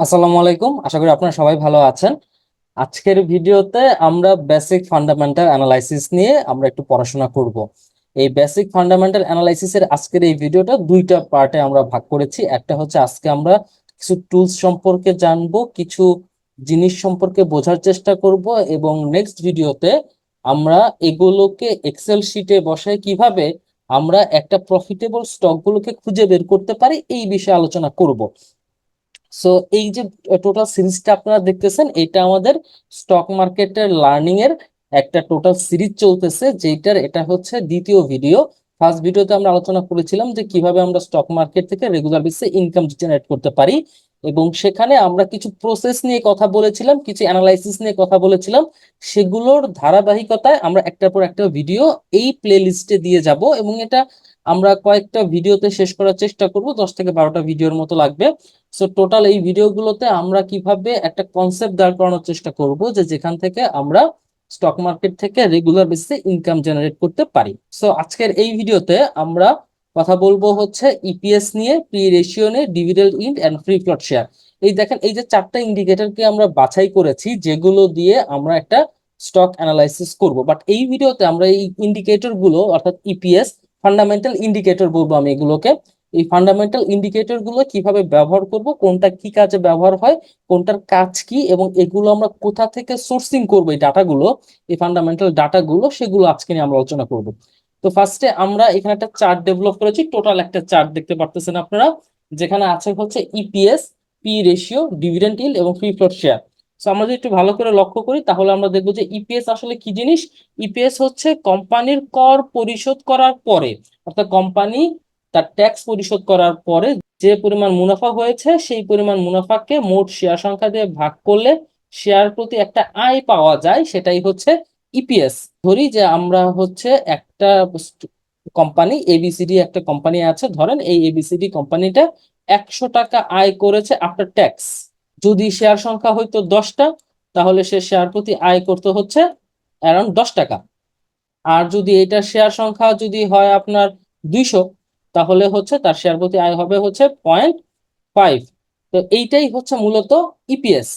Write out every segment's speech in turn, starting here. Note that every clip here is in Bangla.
আসসালামু আলাইকুম। আশা করি আপনারা সবাই ভালো আছেন। আজকের ভিডিওতে আমরা বেসিক ফান্ডামেন্টাল অ্যানালাইসিস নিয়ে আমরা একটু পড়াশোনা করব। এই বেসিক ফান্ডামেন্টাল অ্যানালাইসিসের আজকের এই ভিডিওটা দুইটা পার্টে আমরা ভাগ করেছি। একটা হচ্ছে আজকে আমরা কিছু টুলস সম্পর্কে জানব, কিছু জিনিস সম্পর্কে বোঝার চেষ্টা করব এবং নেক্সট ভিডিওতে আমরা এগুলোকে এক্সেল শিটে বসায় কীভাবে আমরা একটা প্রফিটেবল স্টকগুলোকে খুঁজে বের করতে পারি এই বিষয়ে আলোচনা করব। সো এই যে টোটাল সিরিজটা আপনারা দেখতেছেন এটা আমাদের স্টক মার্কেটের লার্নিং এর একটা টোটাল সিরিজ চলতেছে যেটার এটা হচ্ছে দ্বিতীয় ভিডিও ফার্স্ট ভিডিওতে আমরা আলোচনা করেছিলাম যে কীভাবে আমরা স্টক মার্কেট থেকে রেগুলার বেসিসে ইনকাম জেনারেট করতে পারি এবং সেখানে আমরা কিছু প্রসেস নিয়ে কথা বলেছিলাম, কিছু অ্যানালাইসিস নিয়ে কথা বলেছিলাম। সেগুলোর ধারাবাহিকতায় আমরা একটার পর একটা ভিডিও এই প্লে লিস্টে দিয়ে যাব এবং এটা আমরা কয়েকটা ভিডিওতে শেষ করার চেষ্টা করব, দশ থেকে বারোটা ভিডিওর মতো লাগবে। সো টোটাল এই ভিডিওগুলোতে আমরা কীভাবে একটা কনসেপ্ট দাঁড় করানোর চেষ্টা করব যে যেখান থেকে আমরা স্টক মার্কেট থেকে রেগুলার বেসিসে ইনকাম জেনারেট করতে পারি। সো আজকের এই ভিডিওতে আমরা কথা বলব হচ্ছে ইপিএস নিয়ে পি রেশিও নিয়ে ডিভিডেন্ড ইন্ড অ্যান্ড ফ্রি ফ্লোট শেয়ার এই দেখেন, এই যে চারটা ইন্ডিকেটরকে আমরা বাছাই করেছি, যেগুলো দিয়ে আমরা একটা স্টক অ্যানালাইসিস করব। বাট এই ভিডিওতে আমরা এই ইন্ডিকেটরগুলো, অর্থাৎ ইপিএস ফান্ডামেন্টাল ইন্ডিকেটর বলব আমি এগুলোকে। এই ফান্ডামেন্টাল ইন্ডিকেটরগুলো কীভাবে ব্যবহার করব, কোনটা কি কাজে ব্যবহার হয়, কোনটার কাজ কি, এবং এগুলো আমরা কোথা থেকে সোর্সিং করব এই ডাটাগুলো এই ফান্ডামেন্টাল ডাটাগুলো সেগুলো আজকে নিয়ে আমরা আলোচনা করব। তো ফার্স্টে আমরা এখানে একটা চার্ট ডেভেলপ করেছি টোটাল একটা চার্ট দেখতে পারতেছেন আপনারা, যেখানে আছে হচ্ছে ইপিএস পি রেশিও ডিভিডেন্ড ইল এবং ফ্রি ফ্লোট শেয়ার সো আমরা যদি একটু ভালো করে লক্ষ্য করি, তাহলে আমরা দেখব যে ইপিএস আসলে কি জিনিস? ইপিএস হচ্ছে কোম্পানির কর পরিশোধ করার পরে, অর্থাৎ কোম্পানি তার ট্যাক্স পরিশোধ করার পরে যে পরিমাণ মুনাফা হয়েছে, সেই পরিমাণ মুনাফাকে মোট শেয়ার সংখ্যা দিয়ে ভাগ করলে শেয়ার প্রতি একটা আয় পাওয়া যায়, সেটাই হচ্ছে ইপিএস ধরি যে আমরা হচ্ছে একটা কোম্পানি এবিসিডি একটা কোম্পানি আছে, ধরেন এই এবিসিডি কোম্পানিটা একশো টাকা আয় করেছে আফটার ট্যাক্স যদি শেয়ার সংখ্যা হইতো দশটা, তাহলে সে শেয়ার প্রতি আয় করতে হচ্ছে অ্যারাউন্ড দশ টাকা। আর যদি এটা শেয়ার সংখ্যা যদি হয় আপনার দুইশো, তাহলে হচ্ছে তার শেয়ার প্রতি আয় হবে হচ্ছে পয়েন্ট ফাইভ তো এইটাই হচ্ছে মূলত ইপিএস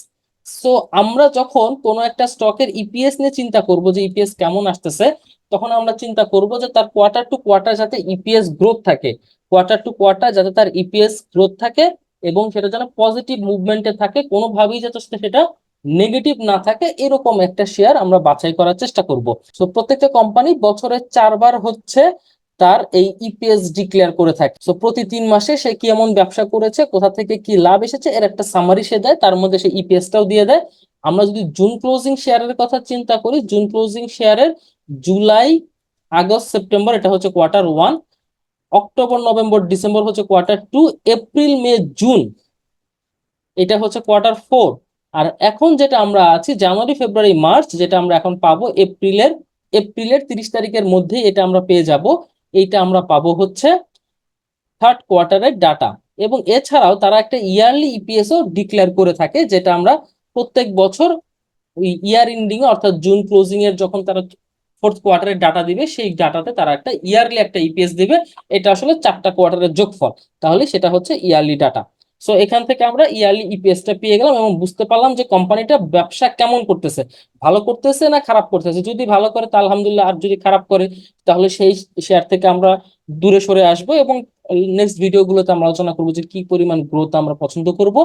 সো আমরা যখন কোনো একটা স্টকের ইপিএস নিয়ে চিন্তা করব যে ইপিএস কেমন আসতেছে, তখন আমরা চিন্তা করব যে তার কোয়ার্টার টু কোয়ার্টার যাতে ইপিএস গ্রোথ থাকে। কোয়ার্টার টু কোয়ার্টার যাতে তার ইপিএস গ্রোথ থাকে এবং সেটা যেন পজিটিভ মুভমেন্টে থাকে, কোনোভাবেই যাতে সেটা নেগেটিভ না থাকে, এরকম একটা শেয়ার আমরা বাছাই করার চেষ্টা করব। সো প্রত্যেকটা কোম্পানি বছরে চারবার হচ্ছে তার এই ইপিএস ডিক্লেয়ার করে থাকে। সো প্রতি তিন মাসে সে কি এমন ব্যবসা করেছে, কোথা থেকে কি লাভ এসেছে, এর একটা সামারি সে দেয়, তার মধ্যে সে ইপিএসটাও দিয়ে দেয়। আমরা যদি জুন ক্লোজিং শেয়ারের কথা চিন্তা করি জুন ক্লোজিং শেয়ারের জুলাই আগস্ট সেপ্টেম্বর এটা হচ্ছে quarter one October, November, December হচ্ছে quarter two April, May, June. এটা হচ্ছে কোয়ার্টার ফোর আর এখন যেটা আমরা আছি, জানুয়ারি, ফেব্রুয়ারি, মার্চ, যেটা আমরা এখন পাবো এপ্রিলের এপ্রিলের তিরিশ তারিখের মধ্যে এটা আমরা পেয়ে যাব। এইটা আমরা পাবো হচ্ছে থার্ড কোয়ার্টারের ডাটা এবং এছাড়াও তারা একটা ইয়ারলি ইপিএসও ডিক্লেয়ার করে থাকে, যেটা আমরা প্রত্যেক বছর ইয়ার এন্ডিং অর্থাৎ জুন ক্লোজিং এর যখন তারা ফোর্থ কোয়ার্টারের ডাটা দিবে, সেই ডাটাতে তারা একটা ইয়ারলি একটা ইপিএস দিবে। এটা আসলে চারটা কোয়ার্টারের যোগফল। তাহলে সেটা হচ্ছে ইয়ারলি ডাটা সো এখান থেকে আমরা ইয়ারলি ইপিএসটা পেয়ে গেলাম এবং বুঝতে পারলাম যে কোম্পানিটা ব্যবসা কেমন করতেছে। ভালো করতেছে না খারাপ করতেছে? যদি ভালো করে, তা আলহামদুলিল্লাহ, আর যদি খারাপ করে, তাহলে সেই শেয়ার থেকে আমরা দূরে সরে আসব এবং নেক্সট ভিডিওগুলোতে আমরা আলোচনা করব যে কি পরিমাণ গ্রোথ আমরা পছন্দ করব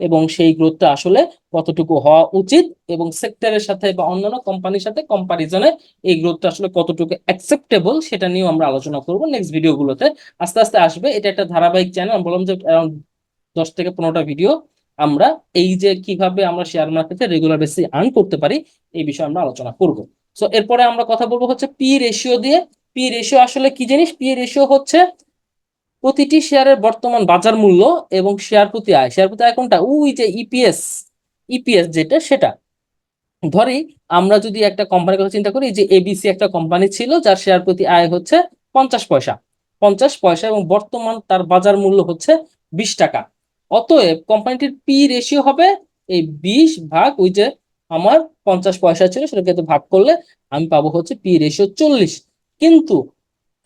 এবং সেই গ্রোথটা আসলে কতটুকু হওয়া উচিত এবং সেক্টরের সাথে বা অন্যান্য কোম্পানির সাথে কম্পারিজনে এই গ্রোথটা আসলে কতটুকু অ্যাকসেপ্টেবল সেটা নিয়েও আমরা আলোচনা করব নেক্সট ভিডিওগুলোতে আস্তে আস্তে আসবে। এটা একটা ধারাবাহিক চ্যানেল আমি বললাম যে অ্যারাউন্ড দশ থেকে পনেরোটা ভিডিও আমরা এই যে কীভাবে আমরা শেয়ার মার্কেটে রেগুলার বেসিসে আর্ন করতে পারি, এই বিষয়ে আমরা আলোচনা করব। সো এরপরে আমরা কথা বলব হচ্ছে পি রেশিও দিয়ে। পি রেশিও আসলে কি জিনিস? পি রেশিও হচ্ছে প্রতিটি শেয়ারের বর্তমান বাজার মূল্য এবং শেয়ার প্রতি আয়। শেয়ার প্রতি আয় কোনটা? ওই যে ইপিএস ইপিএস যেটা, সেটা। ধরি, আমরা যদি একটা কোম্পানির কথা চিন্তা করি, যে এবিসি একটা কোম্পানি ছিল, যার শেয়ার প্রতি আয় হচ্ছে পঞ্চাশ পয়সা। পঞ্চাশ পয়সা এবং বর্তমান তার বাজার মূল্য হচ্ছে বিশ টাকা। অতএব কোম্পানিটির পি রেশিও হবে এই বিশ ভাগ ওই যে আমার পঞ্চাশ পয়সা ছিল, সেটাকে ভাগ করলে আমি পাবো হচ্ছে পি রেশিও চল্লিশ। কিন্তু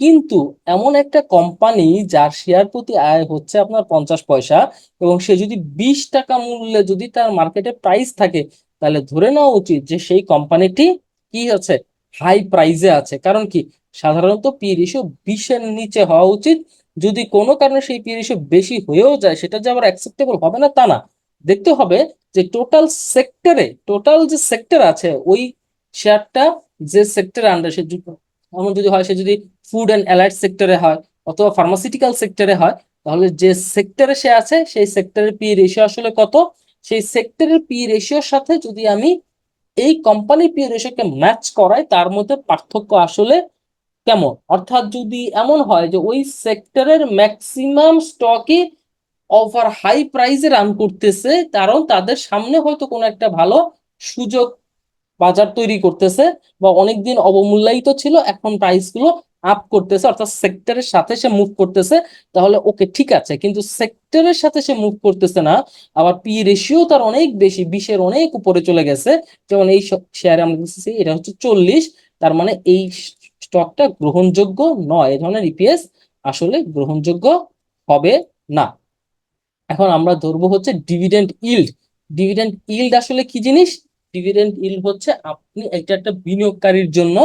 কিন্তু এমন একটা কোম্পানি যার শেয়ার প্রতি আয় হচ্ছে আপনার পঞ্চাশ পয়সা এবং সে যদি বিশ টাকা মূল্যে যদি তার মার্কেটে প্রাইস থাকে, তাহলে ধরে নেওয়া উচিত যে সেই কোম্পানিটি কি আছে? হাই প্রাইজে আছে। কারণ কি? সাধারণত পি রেশিও বিশের নিচে হওয়া উচিত। যদি কোনো কারণে সেই পি রেশিও বেশি হয়েও যায়, সেটা যে আবার অ্যাকসেপ্টেবল হবে না, তা না। দেখতে হবে যে টোটাল সেক্টরে টোটাল যে সেক্টর আছে, ওই শেয়ারটা যে সেক্টরে আন্ডার সে এমন যদি হয়, সে যদি ফুড অ্যান্ড অ্যালাইড সেক্টরে হয় অথবা ফার্মাসিউটিক্যাল সেক্টরে হয়, তাহলে যে সেক্টরে সে আছে, সেই সেক্টরের পি রেশিও আসলে কত? সেই সেক্টরের পি রেশিওর সাথে যদি আমি এই কোম্পানির পি রেশিওকে ম্যাচ করাই, তার মধ্যে পার্থক্য আসলে কেমন? অর্থাৎ যদি এমন হয় যে ওই সেক্টরের ম্যাক্সিমাম স্টকই অফার হাই প্রাইসে রান করতেছে, কারণ তাদের সামনে হয়তো কোনো একটা ভালো সুযোগ বাজার তৈরি করতেছে বা অনেকদিন অবমূল্যায়িত ছিল, এখন প্রাইসগুলো আপ করতেছে, অর্থাৎ সেক্টরের সাথে সে মুভ করতেছে, তাহলে ওকে ঠিক আছে। কিন্তু সেক্টরের সাথে সে মুভ করতেছে না, আবার পি রেশিও তার অনেক বেশি, বিশের অনেক উপরে চলে গেছে। যেমন এই শেয়ারে আমরা দেখতেছি, এটা হচ্ছে চল্লিশ, তার মানে এই স্টকটা গ্রহণযোগ্য নয়। এই ধরনের ইপিএস আসলে গ্রহণযোগ্য হবে না। এখন আমরা ধরবো হচ্ছে ডিভিডেন্ড ইল্ড ডিভিডেন্ড ইল্ড আসলে কি জিনিস? ডিভিডেন্ড ইল্ড হচ্ছে, আপনি এটা একটা বিনিয়োগকারীর জন্য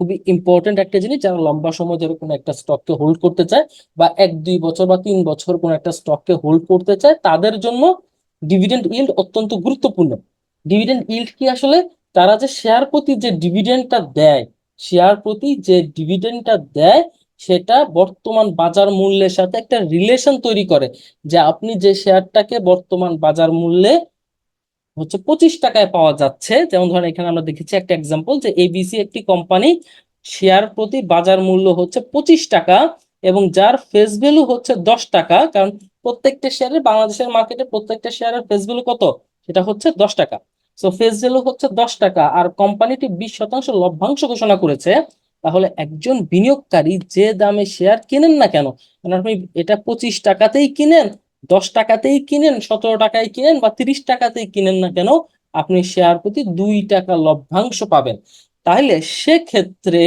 খুবই ইম্পর্টেন্ট একটা জিনিস যারা লম্বা সময় ধরে কোনো একটা স্টককে হোল্ড করতে চায় বা এক, দুই বছর বা তিন বছর কোনো একটা স্টককে হোল্ড করতে চায়, তাদের জন্য ডিভিডেন্ড ইল্ড অত্যন্ত গুরুত্বপূর্ণ। ডিভিডেন্ড ইল্ড কি আসলে? তারা যে শেয়ার প্রতি যে ডিভিডেন্ডটা দেয় শেয়ার প্রতি যে ডিভিডেন্ডটা দেয়, সেটা বর্তমান বাজার মূল্যের সাথে একটা রিলেশন তৈরি করে যে আপনি যে শেয়ারটাকে বর্তমান বাজার মূল্যে হচ্ছে পঁচিশ টাকায় পাওয়া যাচ্ছে। যেমন ধরেন এখানে আমরা দেখেছি একটা এক্সাম্পল যে এবিসি একটি কোম্পানি শেয়ার প্রতি বাজার মূল্য হচ্ছে পঁচিশ টাকা এবং যার ফেস ভ্যালু হচ্ছে দশ টাকা। কারণ প্রত্যেকটা শেয়ারের বাংলাদেশের মার্কেটে প্রত্যেকটা শেয়ারের ফেস ভ্যালু কত? সেটা হচ্ছে দশ টাকা। সো ফেস ভ্যালু হচ্ছে দশ টাকা আর কোম্পানিটি বিশ শতাংশ লভ্যাংশ ঘোষণা করেছে। তাহলে একজন বিনিয়োগকারী যে দামে শেয়ার কিনেন না কেন? আপনি এটা পঁচিশ টাকাতেই কিনেন দশ টাকাতেই কিনেন, সতেরো টাকায় কিনেন বা তিরিশ টাকাতেই কিনেন না কেন, আপনি শেয়ার প্রতি দুই টাকা লভ্যাংশ পাবেন। তাহলে সেক্ষেত্রে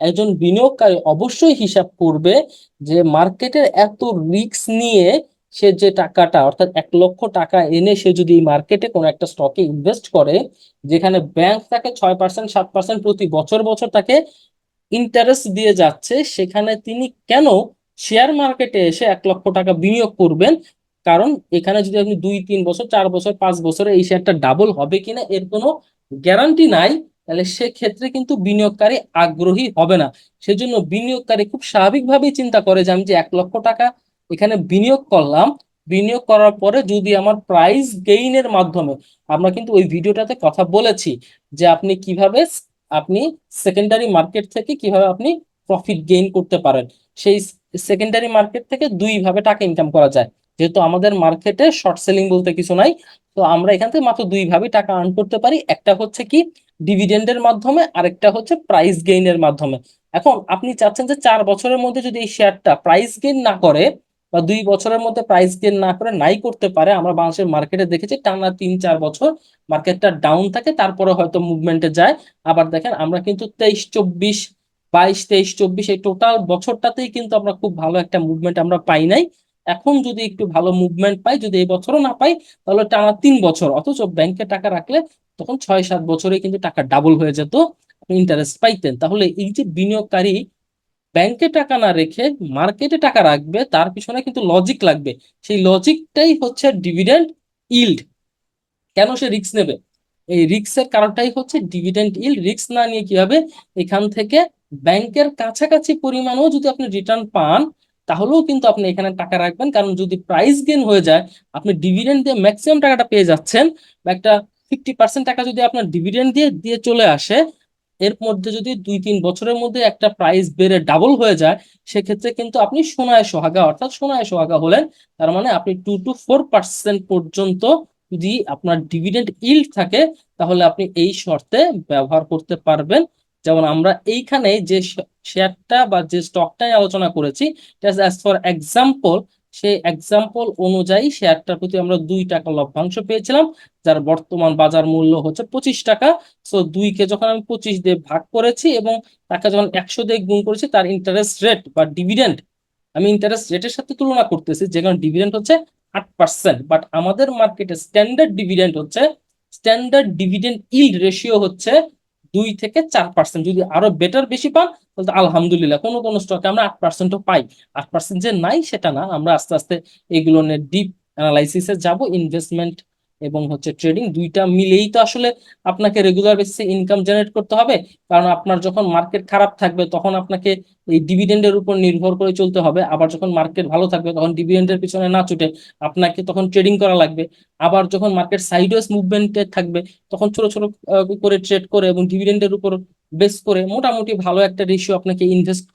একজন বিনিয়োগকারী অবশ্যই হিসাব করবে যে মার্কেটের এত রিস্ক নিয়ে সে যে টাকাটা, অর্থাৎ এক লক্ষ টাকা এনে সে যদি মার্কেটে কোনো একটা স্টকে ইনভেস্ট করে, যেখানে ব্যাংক তাকে ছয় পার্সেন্ট সাত পার্সেন্ট প্রতি বছর বছর তাকে ইন্টারেস্ট দিয়ে যাচ্ছে, সেখানে তিনি কেন শেয়ার মার্কেটে এসে এক লক্ষ টাকা বিনিয়োগ করবেন। কারণ এখানে যদি আপনি দুই, তিন বছর, চার বছর, পাঁচ বছরে এই শেয়ারটা ডাবল হবে কিনা, এর কোনো গ্যারান্টি নাই। তাহলে সেক্ষেত্রে কিন্তু বিনিয়োগকারী আগ্রহী হবে না। সেজন্য বিনিয়োগকারী খুব স্বাভাবিকভাবেই চিন্তা করে যে আমি যে এক লক্ষ টাকা এখানে বিনিয়োগ করলাম, বিনিয়োগ করার পরে যদি আমার প্রাইস গেইনের মাধ্যমে, আমরা কিন্তু ওই ভিডিওটাতে কথা বলেছি যে আপনি কীভাবে আপনি সেকেন্ডারি মার্কেট থেকে কীভাবে আপনি প্রফিট গেইন করতে পারেন। সেই সেকেন্ডারি মার্কেট থেকে দুই ভাবে টাকা ইনকাম করা যায়। যেহেতু আমাদের মার্কেটে শর্ট সেলিং বলতে কিছু নাই, তো আমরা এখান থেকে মাত্র দুই ভাবে টাকা আর্ন করতে পারি। একটা হচ্ছে কি ডিভিডেন্ডের মাধ্যমে, আরেকটা হচ্ছে প্রাইস গেইনের মাধ্যমে। এখন আপনি চাচ্ছেন যে চার বছরের মধ্যে যদি এই শেয়ারটা প্রাইস গেইন না করে বা দুই বছরের মধ্যে প্রাইস গেইন না করে নাই করতে পারে, আমরা বাংলাদেশের মার্কেটে দেখেছি টানা তিন চার বছর মার্কেটটা ডাউন থাকে, তারপরে হয়তো মুভমেন্টে যায়। আবার দেখেন আমরা কিন্তু তেইশ, চব্বিশ বাইশ, তেইশ, চব্বিশ এই টোটাল বছরটাতেই কিন্তু আমরা খুব ভালো একটা মুভমেন্ট আমরা পাই নাই। এখন যদি একটু ভালো মুভমেন্ট পাই, যদি এই বছরও না পাই, তাহলে টানা তিন বছর, অথচ ব্যাংকে টাকা রাখলে তখন ছয়, সাত বছরে কিন্তু টাকা ডাবল হয়ে যেত ইন্টারেস্ট পাইতেন। তাহলে এই যে বিনিয়োগকারী ব্যাংকে টাকা না রেখে মার্কেটে টাকা রাখবে, তার পিছনে কিন্তু লজিক লাগবে। সেই লজিকটাই হচ্ছে ডিভিডেন্ড ইল্ড কেন সে রিস্ক নেবে? এই রিস্কের কারণটাই হচ্ছে ডিভিডেন্ড ইল্ড রিস্ক না নিয়ে কি হবে এখান থেকে ব্যাংকের কাছাকাছি পরিমাণও যদি আপনি রিটার্ন পান, তাহলেও কিন্তু আপনি এখানে টাকা রাখবেন। কারণ যদি প্রাইস গেন হয়ে যায়, আপনি ডিভিডেন্ড দিয়ে ম্যাক্সিমাম টাকাটা পেয়ে যাচ্ছেন বা একটা ফিফটি পার্সেন্ট টাকা যদি আপনার ডিভিডেন্ড দিয়ে দিয়ে চলে আসে, এর মধ্যে যদি দুই তিন বছরের মধ্যে একটা প্রাইস বেড়ে ডাবল হয়ে যায়, সেক্ষেত্রে কিন্তু আপনি সোনায় সোহাগা, অর্থাৎ সোনায় সোহাগা হলেন। তার মানে আপনি টু টু ফোর পার্সেন্ট পর্যন্ত যদি আপনার ডিভিডেন্ড ইল্ড থাকে, তাহলে আপনি এই শর্তে ব্যবহার করতে পারবেন। যেমন আমরা এইখানে যে শেয়ারটা বা যে স্টকটাই আলোচনা করেছি অ্যাজ ফর এক্সাম্পল সেই এক্সাম্পল অনুযায়ী শেয়ারটার প্রতি আমরা দুই টাকা লভ্যাংশ পেয়েছিলাম, যার বর্তমান বাজার মূল্য হচ্ছে পঁচিশ টাকা। সো দুইকে যখন আমি পঁচিশ দিয়ে ভাগ করেছি এবং তাকে যখন একশো দিয়ে গুণ করেছি, তার ইন্টারেস্ট রেট বা ডিভিডেন্ড আমি ইন্টারেস্ট রেটের সাথে তুলনা করতেছি যেখানে ডিভিডেন্ড হচ্ছে আট পার্সেন্ট বাট আমাদের মার্কেটে স্ট্যান্ডার্ড ডিভিডেন্ড হচ্ছে স্ট্যান্ডার্ড ডিভিডেন্ড ইল্ড রেশিও হচ্ছে দুই থেকে চার পার্সেন্ট যদি আরও বেটার বেশি পান, তাহলে আলহামদুলিল্লাহ কোনো কোনো স্টকে আমরা আট পার্সেন্টও পাই। আট পার্সেন্ট যে নাই, সেটা না। আমরা আস্তে আস্তে এগুলো নিয়ে ডিপ অ্যানালাইসিসে যাব ইনভেস্টমেন্ট এবং হচ্ছে ট্রেডিং দুইটা মিলেই তো আসলে আপনাকে রেগুলার বেসিসে ইনকাম জেনারেট করতে হবে। কারণ আপনার যখন মার্কেট খারাপ থাকবে, তখন আপনাকে এই ডিভিডেন্ডের উপর নির্ভর করে চলতে হবে। আবার যখন মার্কেট ভালো থাকবে, তখন ডিভিডেন্ডের পিছনে না ছুটে আপনাকে তখন ট্রেডিং করা লাগবে। আবার যখন মার্কেট সাইডওয়েজ মুভমেন্টে থাকবে, তখন ছোট ছোট করে ট্রেড করে এবং ডিভিডেন্ডের উপর বেস করে মোটামুটি ভালো একটা রেশিও আপনাকে ইনভেস্ট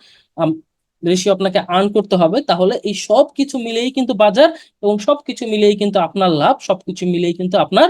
রেশিও আপনাকে আর্ন করতে হবে, তাহলে এই সব কিছু মিলেই কিন্তু বাজার এবং সবকিছু মিলেই কিন্তু আপনার লাভ, সবকিছু মিলেই কিন্তু আপনার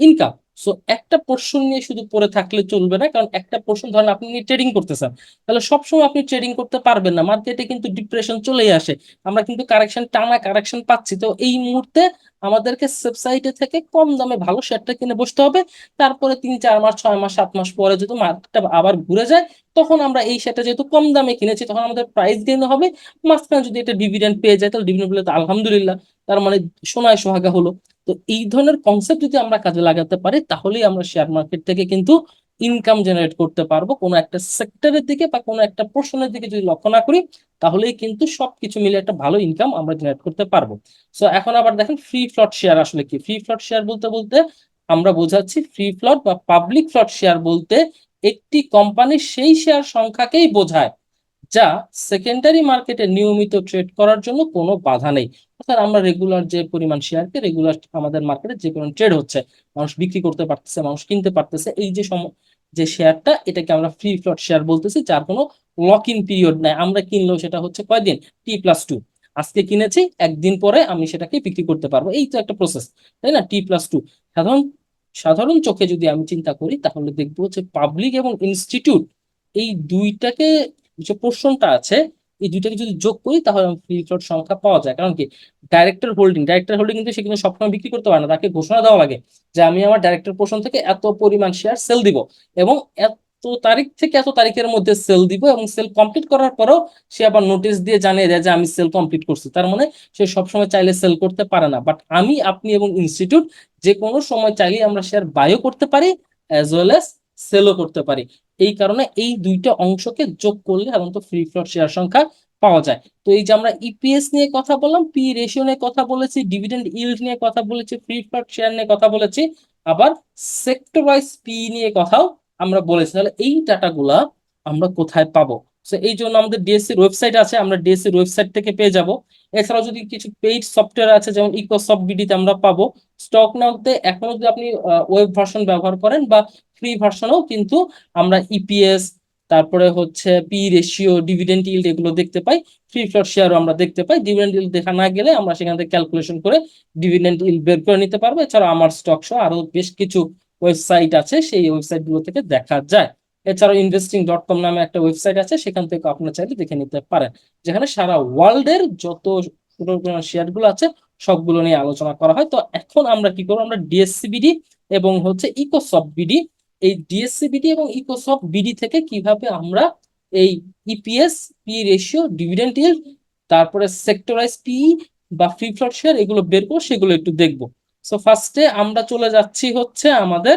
ইনকাম সো একটা পোর্শন নিয়ে শুধু পড়ে থাকলে চলবে না, কারণ একটা পোর্শন ধরেন আপনি ট্রেডিং করতেছেন, তাহলে সবসময় আপনি ট্রেডিং করতে পারবেন না। মার্কেটে কিন্তু ডিপ্রেশন চলেই আসে। আমরা কিন্তু কারেকশন টানা কারেকশন পাচ্ছি। তো এই মুহূর্তে আমাদেরকে ওয়েবসাইটে থেকে কম দামে ভালো শেয়ারটা কিনে বসতে হবে। তারপরে তিন, চার মাস, ছয় মাস, সাত মাস পরে যেহেতু মার্কেটটা আবার ঘুরে যায়, তখন আমরা এই শেয়ারটা যেহেতু কম দামে কিনেছি, তখন আমাদের প্রাইস গেইন হবে। মাঝখানে যদি এটা ডিভিডেন্ড পেয়ে যায়, তাহলে ডিভিডেন্ড পেলে তো আলহামদুলিল্লাহ। তার মানে সোনায় সোহাগা হলো। তো এই ধরনের কনসেপ্ট যদি আমরা কাজে লাগাতে পারি, তাহলেই আমরা শেয়ার মার্কেট থেকে কিন্তু ইনকাম জেনারেট করতে পারব। কোনো একটা সেক্টরের দিকে বা কোনো একটা পোর্শনের দিকে যদি লক্ষ্য না করি, তাহলেই কিন্তু সবকিছু মিলে একটা ভালো ইনকাম আমরা জেনারেট করতে পারব। সো এখন আবার দেখেন ফ্রি ফ্লট শেয়ার আসলে কি? ফ্রি ফ্লট শেয়ার বলতে বলতে আমরা বোঝাচ্ছি ফ্রি ফ্লট বা পাবলিক ফ্লট শেয়ার বলতে একটি কোম্পানির সেই শেয়ার সংখ্যাকেই বোঝায়। যা সেকেন্ডারি মার্কেটে নিয়মিত ট্রেড করার জন্য কোনো বাধা নেই। অর্থাৎ আমরা রেগুলার যে পরিমাণ শেয়ারকে রেগুলার আমাদের মার্কেটে যে পরিমাণ ট্রেড হচ্ছে, মানুষ বিক্রি করতে পারতেছে, মানুষ কিনতে পারতেছে, এই যে সম, যে শেয়ারটা এটাকে আমরা ফ্রি ফ্লট শেয়ার বলতেছি, যার কোনো লক ইন পিরিয়ড নাই। আমরা কিনলেও সেটা হচ্ছে কয়দিন? টি প্লাস টু আজকে কিনেছি, একদিন পরে আমি সেটাকে বিক্রি করতে পারব। এই তো একটা প্রসেস তাই না? টি প্লাস টু সাধারণ সাধারণ চোখে যদি আমি চিন্তা করি, তাহলে দেখব যে পাবলিক এবং ইনস্টিটিউট এই দুইটাকে যে পোর্শনটা আছে, এই দুইটাকে যদি যোগ করি, তাহলে ফ্রি ফ্লোট সংখ্যা পাওয়া যায়। কারণ কি? ডাইরেক্টর হোল্ডিং ডাইরেক্টর হোল্ডিং কিন্তু সে কিন্তু সবসময় বিক্রি করতে পারে না। তাকে ঘোষণা দেওয়া লাগে যে আমি আমার ডাইরেক্টর পোর্শন থেকে এত পরিমাণ শেয়ার সেল দিব এবং এত তারিখ থেকে এত তারিখের মধ্যে সেল দিব এবং সেল কমপ্লিট করার পরেও সে আবার নোটিশ দিয়ে জানিয়ে দেয় যে আমি সেল কমপ্লিট করছি। তার মানে সে সবসময় চাইলে সেল করতে পারে না। বাট আমি, আপনি এবং ইনস্টিটিউট যে কোনো সময় চাইলে আমরা শেয়ার বায়ও করতে পারি অ্যাজ ওয়েল এস সেলও করতে পারি। এই কারণে এই দুইটা অংশকে যোগ করলে সাধারণত ফ্রি ফ্লোট শেয়ার সংখ্যা পাওয়া যায়। তো এই যে আমরা ইপিএস নিয়ে কথা বললাম পি রেশিও নিয়ে কথা বলেছি ডিভিডেন্ড ইল্ড নিয়ে কথা বলেছি ফ্রি ফ্লোট শেয়ার নিয়ে কথা বলেছি, আবার সেক্টর ওয়াইজ পি নিয়ে কথাও আমরা বলেছি। তাহলে এই ডাটাগুলা আমরা কোথায় পাবো? সো এই জন্য আমাদের ডিএসসির ওয়েবসাইট আছে, আমরা ডিএসসির ওয়েবসাইট থেকে পেয়ে যাব। এছাড়াও যদি কিছু পেইড সফটওয়্যার আছে, যেমন ইকোসফট বিডিতে আমরা পাবো। স্টক নাওতে এখনও যদি আপনি ওয়েব ভার্সন ব্যবহার করেন বা ফ্রি ভার্সনেও কিন্তু আমরা ইপিএস তারপরে হচ্ছে পি রেশিও ডিভিডেন্ড ইল্ড এগুলো দেখতে পাই। ফ্রি ফ্লোট শেয়ারও আমরা দেখতে পাই। ডিভিডেন্ড ইল্ড দেখা না গেলে আমরা সেখান থেকে ক্যালকুলেশন করে ডিভিডেন্ড ইল্ড বের করে নিতে পারব। এছাড়া আমার স্টক সহ আরও বেশ কিছু ওয়েবসাইট আছে। সেই ওয়েবসাইটগুলো থেকে দেখা যায়। এছাড়াও ইনভেস্টিং ডট কম নামে একটা ওয়েবসাইট আছে। সেখান থেকে আপনার চাইলে দেখে নিতে পারেন। যেখানে সারা ওয়ার্ল্ডের যত শেয়ারগুলো আছে সবগুলো নিয়ে আলোচনা করা হয়। তো এখন আমরা কি করব? আমরা ডিএসসিবিডি এবং হচ্ছে ইকোসফট বিডি এই ডিএসসিবিডি এবং ইকোসফট বিডি থেকে কীভাবে আমরা এই EPS P ratio dividend yield তারপরে সেক্টরাইজ পি বা ফ্রি ফ্লোট শেয়ার এগুলো বের করব, সেগুলো একটু দেখব। সো ফার্স্টে আমরা চলে যাচ্ছি হচ্ছে আমাদের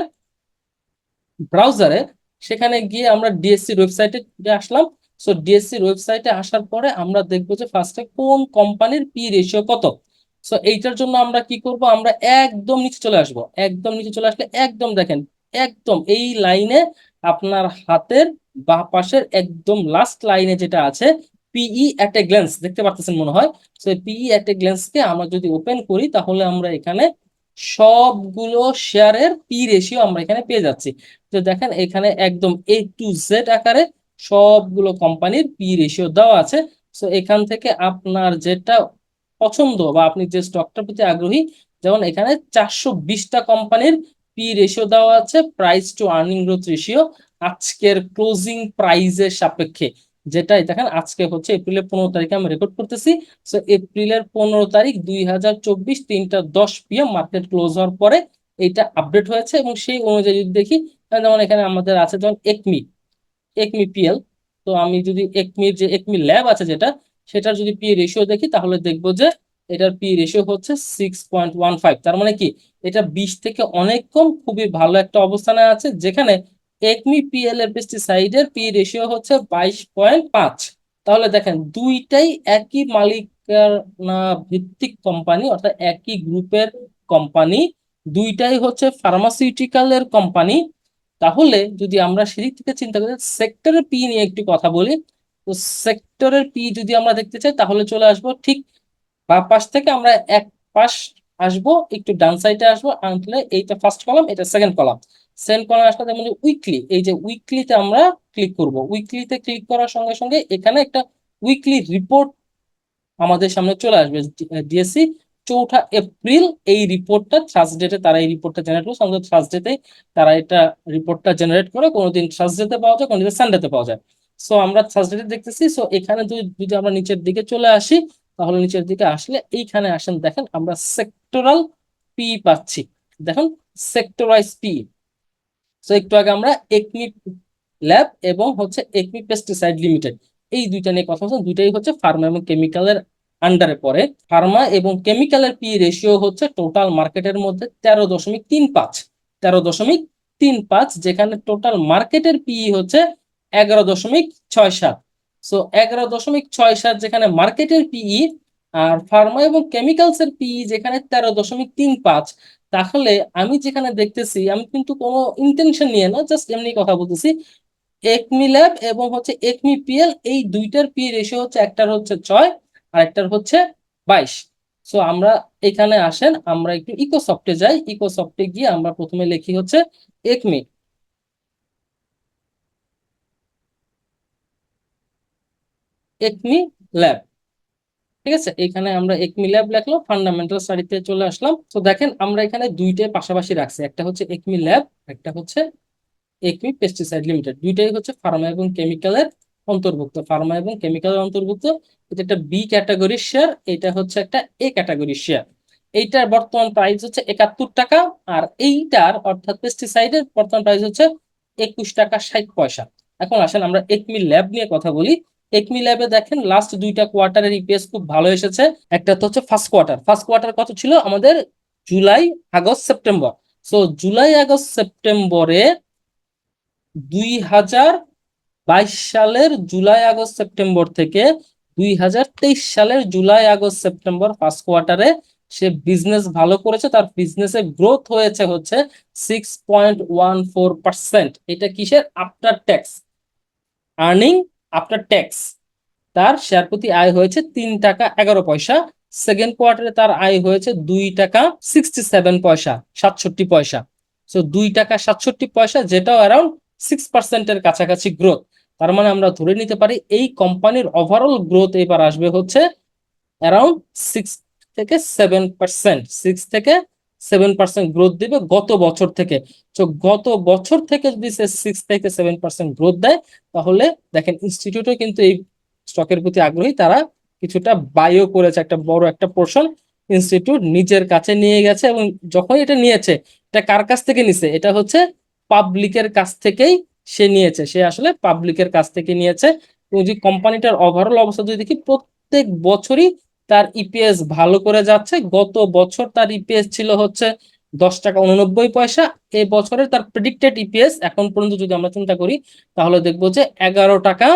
ব্রাউজারে সেখানে গিয়ে আমরা ডিএসসির ওয়েবসাইটে আসলাম। সো ডিএসসির ওয়েবসাইটে আসার পরে আমরা দেখব যে ফার্স্টে কোন কোম্পানির পি রেশিও কত? সো এইটার জন্য আমরা কি করব? আমরা একদম নিচে চলে আসব। একদম নিচে চলে আসলে একদম দেখেন, একদম এই লাইনে আপনার হাতের বা পাশের একদম লাস্ট লাইনে যেটা আছে পিই অ্যাট এ গ্ল্যান্স দেখতে পাচ্ছেন মনে হয়? সো পিই অ্যাট এ গ্ল্যান্সকে আমরা যদি ওপেন করি, তাহলে আমরা এখানে সবগুলো শেয়ারের পি রেশিও আমরা এখানে পেয়ে যাচ্ছি। তো দেখেন, এখানে একদম এ টু জেড আকারে সবগুলো কোম্পানির পি রেশিও দেওয়া আছে। সো এখান থেকে আপনার যেটা পছন্দ বা আপনি যে স্টকটার প্রতি আগ্রহী, যেমন এখানে চারশো বিশটা কোম্পানির পি রেশিও দেওয়া আছে price to earning growth ratio আজকের ক্লোজিং প্রাইজের সাপেক্ষে। যেটাই দেখেন, আজকে হচ্ছে এপ্রিলের পনেরো তারিখে আমি রেকর্ড করতেছি। সো এপ্রিলের পনেরো তারিখ দুই হাজার চব্বিশ তিনটা দশ পিএম মার্কেট ক্লোজ হওয়ার পরে এইটা আপডেট হয়েছে এবং সেই অনুযায়ী যদি দেখি যেমন এখানে আমাদের আছে যেমন একমি একমি পিএল তো আমি যদি একমির যে একমি ল্যাব আছে যেটা সেটার যদি পি রেশিও দেখি, তাহলে দেখব যে এটার পি রেশিও হচ্ছে সিক্স পয়েন্ট ওয়ান ফাইভ তার মানে কি? এটা বিশ থেকে অনেক কম, খুবই ভালো একটা অবস্থানে আছে, যেখানে একমি পিএল এর পেস্টিসাইডের পি রেশিও হচ্ছে বাইশ পয়েন্ট পাঁচ। তাহলে দেখেন, দুইটাই একই মালিকানা ভিত্তিক কোম্পানি অর্থাৎ একই গ্রুপের কোম্পানি দুইটাই হচ্ছে ফার্মাসিউটিক্যালের কোম্পানি তাহলে যদি আমরা সেদিক থেকে চিন্তা করি সেক্টরের পি নিয়ে একটু কথা বলি তো সেক্টরের পি যদি আমরা দেখতে চাই, তাহলে চলে আসব ঠিক বা পাশ থেকে আমরা এক পাশ আসব, একটু ডান সাইডে আসব আনলে এইটা ফার্স্ট কলাম এটা সেকেন্ড কলাম সেকেন্ড কলাম আসলে যেমন উইকলি এই যে উইকলিতে আমরা ক্লিক করব। উইকলিতে ক্লিক করার সঙ্গে সঙ্গে এখানে একটা উইকলি রিপোর্ট আমাদের সামনে চলে আসবে। ডিএসসি চৌঠা এপ্রিল এই রিপোর্টটা থার্সডেতে তারা এই রিপোর্টটা জেনারেট করে সম্ভবত থার্সডেতে তারা এটা রিপোর্টটা জেনারেট করে, কোনোদিন থার্সডেতে পাওয়া যায়, কোনোদিন সানডেতে পাওয়া যায়। সো আমরা থার্সডেতে দেখতেছি। সো এখানে যদি যদি আমরা নিচের দিকে চলে আসি, তাহলে নিচের দিকে আসলে এইখানে আসেন, দেখেন আমরা সেক্টরাল পি পাচ্ছি। দেখুন সেক্টরাইজ পি সো একটু আগে আমরা একমি ল্যাব এবং হচ্ছে একমি পেস্টিসাইড লিমিটেড এই দুইটা নিয়ে কথা বলছেন দুইটাই হচ্ছে ফার্মা এবং কেমিক্যালের আন্ডারে পড়ে। ফার্মা এবং কেমিক্যালের পি রেশিও হচ্ছে টোটাল মার্কেটের মধ্যে তেরো দশমিক তিন পাঁচ। তেরো দশমিক তিন পাঁচ, যেখানে টোটাল মার্কেটের পি হচ্ছে এগারো দশমিক ছয় সাত। সো এগারো দশমিক ছয় সাত যেখানে মার্কেটের পিই আর ফার্মা এবং কেমিক্যালস এর পিই যেখানে তেরো দশমিক তিন পাঁচ। তাহলে আমি যেখানে দেখতেছি, আমি কিন্তু কোনো ইন্টেনশন নিয়ে না জাস্ট এমনি কথা বলতেছি। একমি ল্যাব এবং হচ্ছে একমি পিএল এই দুইটার পি রেশিও হচ্ছে একটার হচ্ছে ছয়, আর একটার হচ্ছে বাইশ। সো আমরা এখানে আসেন, আমরা একটু ইকোসফটে যাই। ইকোসফটে গিয়ে আমরা প্রথমে লিখি হচ্ছে একমি একমি ল্যাব। ঠিক আছে? এখানে আমরা একমি ল্যাব লিখলাম ফান্ডামেন্টাল স্টাডিতে চলে আসলাম। তো দেখেন, আমরা এখানে দুইটাই পাশাপাশি রাখছি। একটা হচ্ছে একমি ল্যাব, একটা হচ্ছে একমি পেস্টিসাইড লিমিটেড দুইটাই হচ্ছে ফার্মা এবং কেমিক্যালের অন্তর্ভুক্ত। ফার্মা এবং কেমিক্যালের অন্তর্ভুক্ত। এটা একটা বি ক্যাটাগরির শেয়ার এটা হচ্ছে একটা এ ক্যাটাগরির শেয়ার এইটার বর্তমান প্রাইস হচ্ছে একাত্তর টাকা, আর এইটার অর্থাৎ পেস্টিসাইডের বর্তমান প্রাইস হচ্ছে একুশ টাকা ষাট পয়সা। এখন আসেন, আমরা একমি ল্যাব নিয়ে কথা বলি। একমি ল্যাবে দেখেন লাস্ট দুইটা কোয়ার্টারের ইপিএস খুব ভালো এসেছে। একটা তো হচ্ছে ফার্স্ট কোয়ার্টার ফার্স্ট কোয়ার্টার কত ছিল? আমাদের July August September so July August সেপ্টেম্বরে দুই হাজার বাইশ সালের জুলাই আগস্ট সেপ্টেম্বর থেকে দুই হাজার তেইশ সালের জুলাই আগস্ট সেপ্টেম্বর ফার্স্ট কোয়ার্টারে সে বিজনেস ভালো করেছে। তার বিজনেসে গ্রোথ হয়েছে হচ্ছে six point one four percent এটা কিসের? After tax earning after tax তার শেয়ার প্রতি আয় হয়েছে তিন টাকা এগারো পয়সা। সেকেন্ড কোয়ার্টারে তার আয় হয়েছে দুই টাকা সিক্সটি সেভেন পয়সা, সাতষট্টি পয়সা। সো দুই টাকা সাতষট্টি পয়সা, যেটাও অ্যারাউন্ড সিক্স পার্সেন্টের কাছাকাছি গ্রোথ তার মানে আমরা ধরে নিতে পারি এই কোম্পানির ওভারঅল গ্রোথ এবার আসবে হচ্ছে অ্যারাউন্ড সিক্স থেকে সেভেন পার্সেন্ট সিক্স থেকে সেভেন পার্সেন্ট গ্রোথ দিবে গত বছর থেকে। তো গত বছর থেকে যদি সে সিক্স থেকে সেভেন পার্সেন্ট গ্রোথ দেয়, তাহলে দেখেন ইনস্টিটিউটও কিন্তু এই স্টকের প্রতি আগ্রহী। তারা কিছুটা বায়ও করেছে একটা বড় একটা পোর্শন ইনস্টিটিউট নিজের কাছে নিয়ে গেছে এবং যখন এটা নিয়েছে, এটা কার কাছ থেকে নিছে? এটা হচ্ছে পাবলিকের কাছ থেকেই সে নিয়েছে। সে আসলে পাবলিকের কাছ থেকে নিয়েছে। এবং যে কোম্পানিটার ওভারঅল অবস্থা যদি দেখি, প্রত্যেক বছরই তার ইপিএস ভালো করে যাচ্ছে। গত বছর তার ইপিএস ছিল হচ্ছে দশ টাকা উননব্বই পয়সা। এ বছরের তার প্রেডিক্টেড ইপিএস এখন পর্যন্ত যদি আমরা চিন্তা করি, তাহলে দেখব যে এগারো টাকা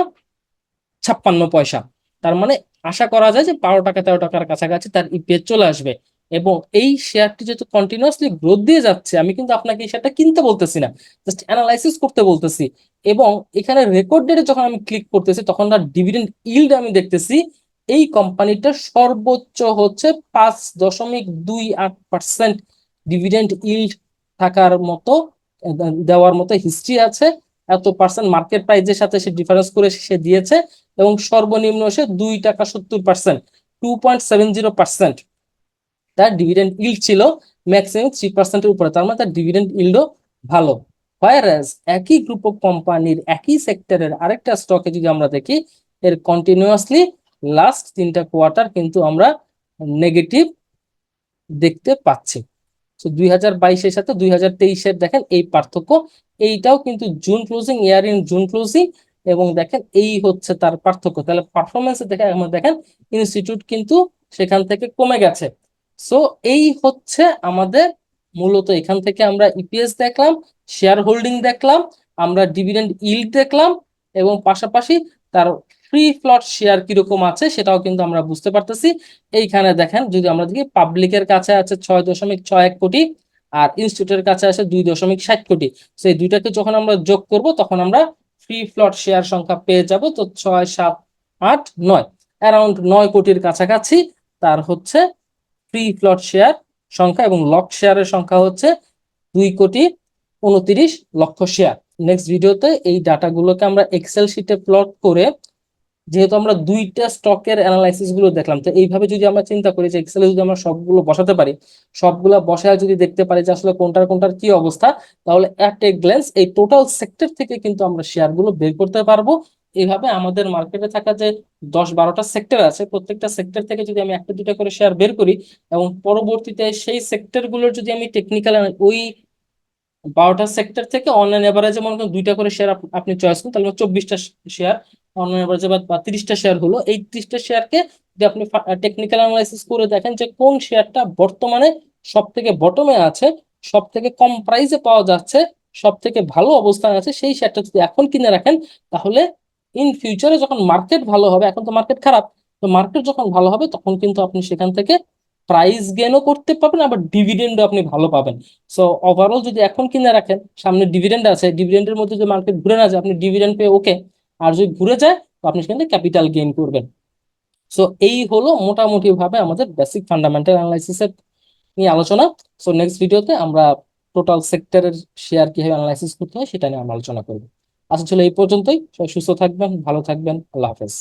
ছাপ্পান্ন পয়সা। তার মানে আশা করা যায় যে বারো টাকা, তেরো টাকার কাছাকাছি তার ইপিএস চলে আসবে। এবং এই শেয়ারটি যেহেতু কন্টিনিউয়াসলি গ্রোথ দিয়ে যাচ্ছে, আমি কিন্তু আপনাকে এই শেয়ারটা কিনতে বলতেছি না জাস্ট অ্যানালাইসিস করতে বলতেছি। এবং এখানে রেকর্ড ডেটে যখন আমি ক্লিক করতেছি, তখন তার ডিভিডেন্ড ইল্ড আমি দেখতেছি এই কোম্পানিটা সর্বোচ্চ হচ্ছে পাঁচ দশমিক দুই আট পার্সেন্ট ডিভিডেন্ড ইল্ড থাকার মতো, দেওয়ার মতো হিস্ট্রি আছে। এত পার্সেন্ট মার্কেট প্রাইসের সাথে সে ডিফারেন্স করে সে দিয়েছে এবং সর্বনিম্ন সে দুই টাকা সত্তর percent two point seven zero percent তার ডিভিডেন্ড ইল্ড ছিল ম্যাক্সিমাম থ্রি পার্সেন্টের উপরে। তার মানে তার ডিভিডেন্ড ইল্ডও ভালো। হোয়ারাস একই গ্রুপ অফ কোম্পানির একই সেক্টরের আরেকটা স্টকে যদি আমরা দেখি, এর কন্টিনিউয়াসলি লাস্ট তিনটা কোয়ার্টার কিন্তু আমরা নেগেটিভ দেখতে পাচ্ছি। তো দুই হাজার বাইশের সাথে দুই হাজার তেইশের দেখেন এই পার্থক্য, এইটাও কিন্তু June closing year in June closing এবং দেখেন এই হচ্ছে তার পার্থক্য। তাহলে পারফরমেন্সে দেখে আমরা দেখেন ইনস্টিটিউট কিন্তু সেখান থেকে কমে গেছে। সো এই হচ্ছে আমাদের মূলত এখান থেকে আমরা ইপিএস দেখলাম শেয়ার হোল্ডিং দেখলাম, আমরা ডিভিডেন্ড ইল্ড দেখলাম এবং পাশাপাশি তার ফ্রি ফ্লট শেয়ার কীরকম আছে সেটাও কিন্তু আমরা বুঝতে পারতেছি। এইখানে দেখেন, যদি আমরা দেখি পাবলিকের কাছে আছে ছয় দশমিক ছয় এক কোটি আর ইনস্টিটিউটের কাছে আছে দুই দশমিক ষাট কোটি। সেই দুইটাকে যখন আমরা যোগ করব, তখন আমরা ফ্রি ফ্লট শেয়ার সংখ্যা পেয়ে যাব তো ছয়, সাত, আট, নয়। অ্যারাউন্ড নয় কোটির কাছাকাছি তার হচ্ছে ফ্রি ফ্লট শেয়ার সংখ্যা এবং লক শেয়ারের সংখ্যা হচ্ছে দুই কোটি উনত্রিশ লক্ষ শেয়ার নেক্সট ভিডিওতে এই ডাটাগুলোকে আমরা এক্সেল শিটে প্লট করে যেহেতু আমরা দুইটা স্টকের অ্যানালাইসিসগুলো দেখলাম, তো এইভাবে যদি আমরা চিন্তা করি যে এক্সেলে যদি আমরা সবগুলো বসাতে পারি, সবগুলা বসায় যদি দেখতে পারি যে আসলে কোনটার কোনটার কি অবস্থা, তাহলে অ্যাট এ গ্ল্যান্স এই টোটাল সেক্টর থেকে কিন্তু আমরা শেয়ারগুলো বের করতে পারব। এইভাবে আমাদের মার্কেটে থাকা যে দশ বারোটা সেক্টর আছে, প্রত্যেকটা সেক্টর থেকে যদি আমি একটা দুটা করে শেয়ার বের করি এবং পরবর্তীতে সেই সেক্টরগুলোর যদি আমি টেকনিক্যাল ওই বারোটা সেক্টর থেকে অনলাইন এভারেজে মনে করেন দুইটা করে শেয়ার আপনি চয়েস করেন, তাহলে চব্বিশটা শেয়ার অনলাইন বা তিরিশটা শেয়ার হলো। এই তিরিশটা শেয়ারকে যদি আপনি টেকনিক্যাল অ্যানালাইসিস করে দেখেন যে কোন শেয়ারটা বর্তমানে সব থেকে বটমে আছে সব থেকে কম প্রাইসে পাওয়া যাচ্ছে সব থেকে ভালো অবস্থানে আছে, সেই শেয়ারটা যদি এখন কিনে রাখেন, তাহলে ইন ফিউচারে যখন মার্কেট ভালো হবে, এখন তো মার্কেট খারাপ, তো মার্কেট যখন ভালো হবে, তখন কিন্তু আপনি সেখান থেকে প্রাইস গেনও করতে পারবেন, আবার ডিভিডেন্ডও আপনি ভালো পাবেন। সো ওভারঅল যদি এখন কিনে রাখেন, সামনে ডিভিডেন্ড আছে ডিভিডেন্ডের মধ্যে যদি মার্কেট ঘুরে না যায়, আপনি ডিভিডেন্ড পেয়ে ওকে আর যদি ঘুরে যায়, তো আপনি সেখান থেকে ক্যাপিটাল গেইন করবেন। সো এই হলো মোটামুটি ভাবে আমাদের বেসিক ফান্ডামেন্টাল অ্যানালাইসিসের নিয়ে আলোচনা। সো নেক্সট ভিডিওতে আমরা টোটাল সেক্টরের শেয়ার কীভাবে অ্যানালাইসিস করতে হয়, সেটা নিয়ে আমরা আলোচনা করব। আচ্ছা ছিল এই পর্যন্তই। সবাই সুস্থ থাকবেন, ভালো থাকবেন। আল্লাহ হাফেজ।